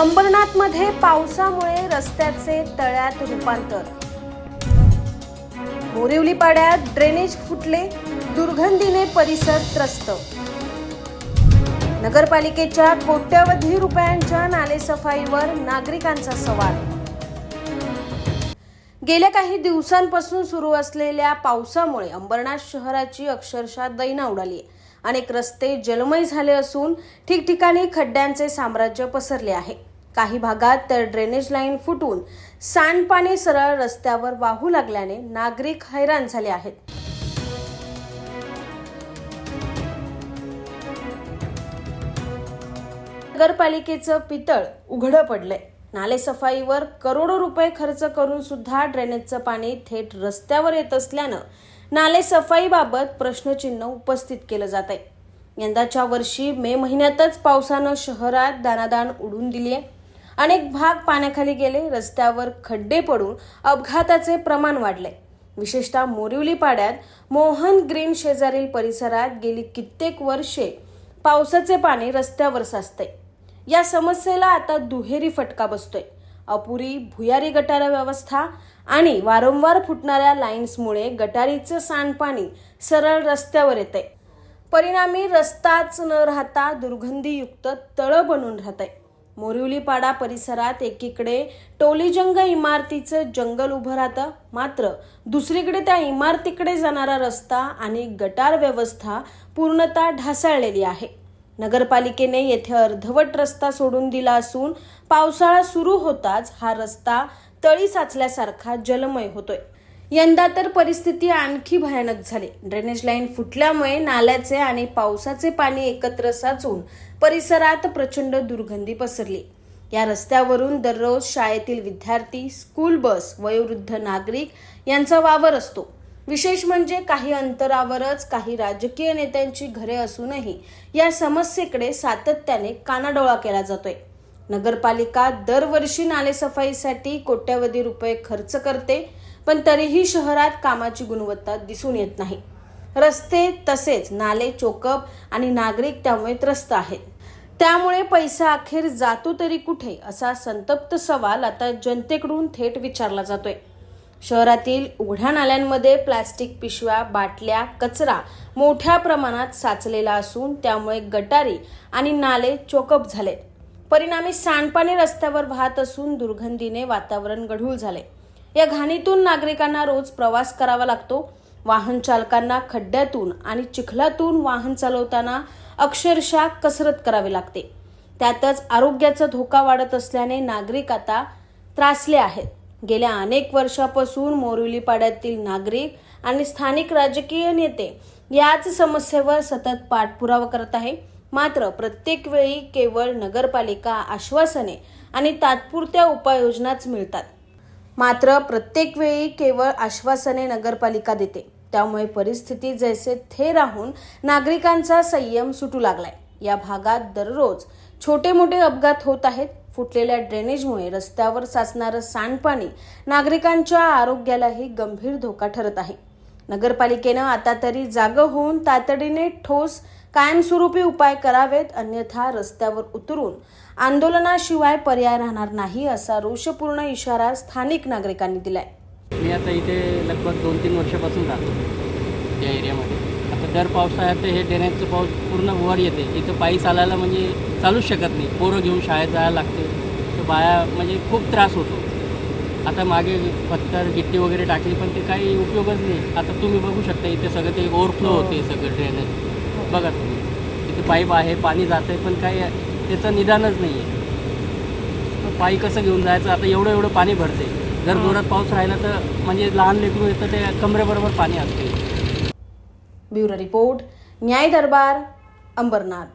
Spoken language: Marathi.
अंबरनाथमध्ये पावसामुळे रस्त्याचे तळ्यात रूपांतर. बोरिवली पाड्यात ड्रेनेज फुटले दुर्गंधीने परिसर त्रस्त. नगरपालिकेच्या कोट्यवधी रुपयांच्या नालेसफाईवर नागरिकांचा सवाल. गेल्या काही दिवसांपासून सुरू असलेल्या पावसामुळे अंबरनाथ शहराची अक्षरशः दैना उडाली. अनेक रस्ते जलमय झाले असून ठिकठिकाणी खड्ड्यांचे साम्राज्य पसरले आहे. काही भागात तर ड्रेनेज लाईन फुटून सांडपाणी सरळ रस्त्यावर वाहू लागल्याने नागरिक हैराण झाले आहेत. नगरपालिकेचं पितळ उघडं पडलंय. नालेसफाईवर करोडो रुपये खर्च करून सुद्धा ड्रेनेजचं पाणी थेट रस्त्यावर येत असल्यानं नालेसफाईबाबत प्रश्नचिन्ह उपस्थित केलं जात आहे यंदाच्या वर्षी मे महिन्यातच पावसानं शहरात दानादान उडून दिली आहे अनेक भाग पाण्याखाली गेले रस्त्यावर खड्डे पडून अपघाताचे प्रमाण वाढले. विशेषतः मोरिवली पाड्यात मोहन ग्रीन शेजारील परिसरात गेली कित्येक वर्षे पावसाचे पाणी रस्त्यावर साचते. या समस्येला आता दुहेरी फटका बसतोय. अपुरी भुयारी गटार व्यवस्था आणि वारंवार फुटणाऱ्या लाईन्समुळे गटारीचं सांडपाणी सरळ रस्त्यावर येते परिणामी रस्ताच न राहता दुर्गंधीयुक्त तळं बनून राहत आहे मोरिवलीपाडा परिसरात एकीकडे टोलीजंग इमारतीचं जंगल उभं राहतं. मात्र दुसरीकडे त्या इमारतीकडे जाणारा रस्ता आणि गटार व्यवस्था पूर्णतः ढासळलेली आहे. नगरपालिकेने येथे अर्धवट रस्ता सोडून दिला असून पावसाळा सुरू होताच हा रस्ता तळी साचल्यासारखा जलमय होतोय. यंदा तर परिस्थिती आणखी भयानक झाली. ड्रेनेज लाईन फुटल्यामुळे नाल्याचे आणि पावसाचे पाणी एकत्र साचून परिसरात प्रचंड दुर्गंधी पसरली. या रस्त्यावरून दररोज शाळेतील विद्यार्थी स्कूल बस वयोवृद्ध नागरिक यांचा वावर असतो. विशेष म्हणजे काही अंतरावरच काही राजकीय नेत्यांची घरे असूनही या समस्येकडे सातत्याने कानाडोळा केला जातोय. नगरपालिका दरवर्षी नालेसफाईसाठी कोट्यवधी रुपये खर्च करते. पण तरीही शहरात कामाची गुणवत्ता दिसून येत नाही. रस्ते तसेच नाले चोकप आणि नागरिक त्यामुळे त्रस्त आहेत. त्यामुळे पैसा अखेर जातो तरी कुठे असा संतप्त सवाल आता जनतेकडून थेट विचारला जातोय. शहरातील उघड्या नाल्यांमध्ये प्लास्टिक पिशव्या बाटल्या कचरा मोठ्या प्रमाणात साचलेला असून त्यामुळे गटारी आणि नाले चोकप झाले परिणामी सांडपाणी रस्त्यावर वाहत असून दुर्गंधीने वातावरण गढूळ झाले या घाणीतून नागरिकांना रोज प्रवास करावा लागतो. वाहन चालकांना खड्ड्यातून आणि चिखलातून वाहन चालवताना अक्षरशः कसरत करावी लागते. त्यातच आरोग्याचा धोका वाढत असल्याने नागरिक आता त्रासले आहेत. गेल्या अनेक वर्षापासून मोरुली पाड्यातील नागरिक आणि स्थानिक राजकीय नेते याच समस्येवर सतत पाठपुरावा करत आहे. मात्र प्रत्येक वेळी केवळ नगरपालिका आश्वासने आणि तात्पुरत्या उपाययोजनाच मिळतात. मात्र प्रत्येक वेळी केवळ आश्वासने नगरपालिका देते. त्यामुळे परिस्थिती जैसे थे राहून नागरिकांचा संयम सुटू लागलाय. या भागात दररोज छोटे मोठे अपघात होत आहेत. फुटलेल्या ड्रेनेजमुळे रस्त्यावर साचणारं सांडपाणी नागरिकांच्या आरोग्यालाही गंभीर धोका ठरत आहे. नगरपालिकेनं आता तरी जागं होऊन तातडीने ठोस कायमस्वरूपी उपाय करावेत अन्यथा रस्त्यावर उतरून आंदोलनाशिवाय पर्याय राहणार नाही असा रोषपूर्ण इशारा स्थानिक नागरिकांनी दिलाय. मी आता इथे लगभग दोन तीन वर्षापासून राहतो या एरियामध्ये. आता दर पावसाळ्यात हे ड्रेनेजचं पाऊस पूर्ण वर येते. इथं पायी चालायला म्हणजे चालूच शकत नाही. पोरं घेऊन शाळेत जायला लागते. तर बाया म्हणजे खूप त्रास होतो. आता मागे पत्तर गिट्टी वगैरे टाकली पण ते काही उपयोगच नाही. आता तुम्ही बघू शकता इथे सगळं ते ओव्हरफ्लो होते सगळं ड्रेनेज बघा तुम्ही इथे पाईप आहे पाणी जातं आहे पण काही त्याचं निदानच नाही आहे पायी कसं घेऊन जायचं? आता एवढं एवढं पाणी भरते जर जोरात पाऊस राहिला तर म्हणजे लहान लेकरू येतं ते कमरेबरोबर पाणी असते ब्युरो रिपोर्ट न्याय दरबार अंबरनाथ.